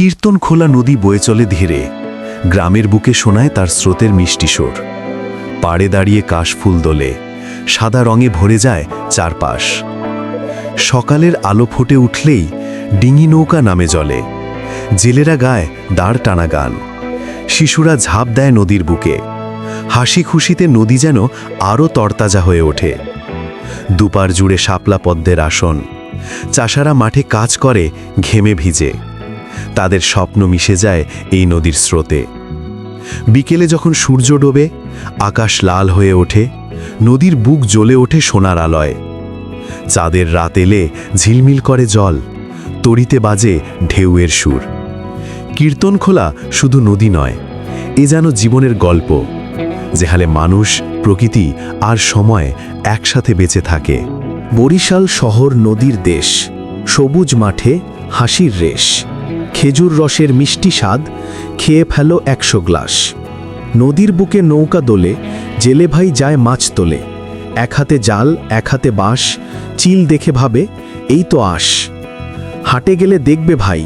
কীর্তন খোলা নদী বয়ে চলে ধীরে, গ্রামের বুকে শোনায় তার স্রোতের মিষ্টি সুর। পাড়ে দাঁড়িয়ে কাশফুল দোলে, সাদা রঙে ভরে যায় চারপাশ। সকালের আলো ফুটে উঠলেই ডিঙি নৌকা নামে জলে, জেলেরা গায় দাঁড় টানা গান, শিশুরা ঝাঁপ দেয় নদীর বুকে হাসি খুশিতে নদী যেন আরও তরতাজা হয়ে ওঠে। দুপার জুড়ে শাপলা পদ্মের আসন, চাষারা মাঠে কাজ করে ঘেমে ভিজে। তাদের স্বপ্ন মিশে যায় এই নদীর স্রোতে। বিকেলে যখন সূর্য ডোবে, আকাশ লাল হয়ে ওঠে, নদীর বুক জ্বলে ওঠে সোনার আলয়। চাঁদের রাত এলে ঝিলমিল করে জল তড়িতে বাজে ঢেউয়ের সুর। কীর্তন খোলা শুধু নদী নয়, এ যেন জীবনের গল্প যেহালে মানুষ, প্রকৃতি আর সময় একসাথে বেঁচে থাকে। বরিশাল শহর নদীর দেশ, সবুজ মাঠে হাসির রেশ। খেজুর রসের মিষ্টি স্বাদ, খেয়ে ফেলো একশো গ্লাস। নদীর বুকে নৌকা দোলে, জেলে ভাই যায় মাছ তোলে। এক হাতে জাল, এক হাতে বাঁশ, চিল দেখে ভাবে, এই তো আস হাটে গেলে দেখবে ভাই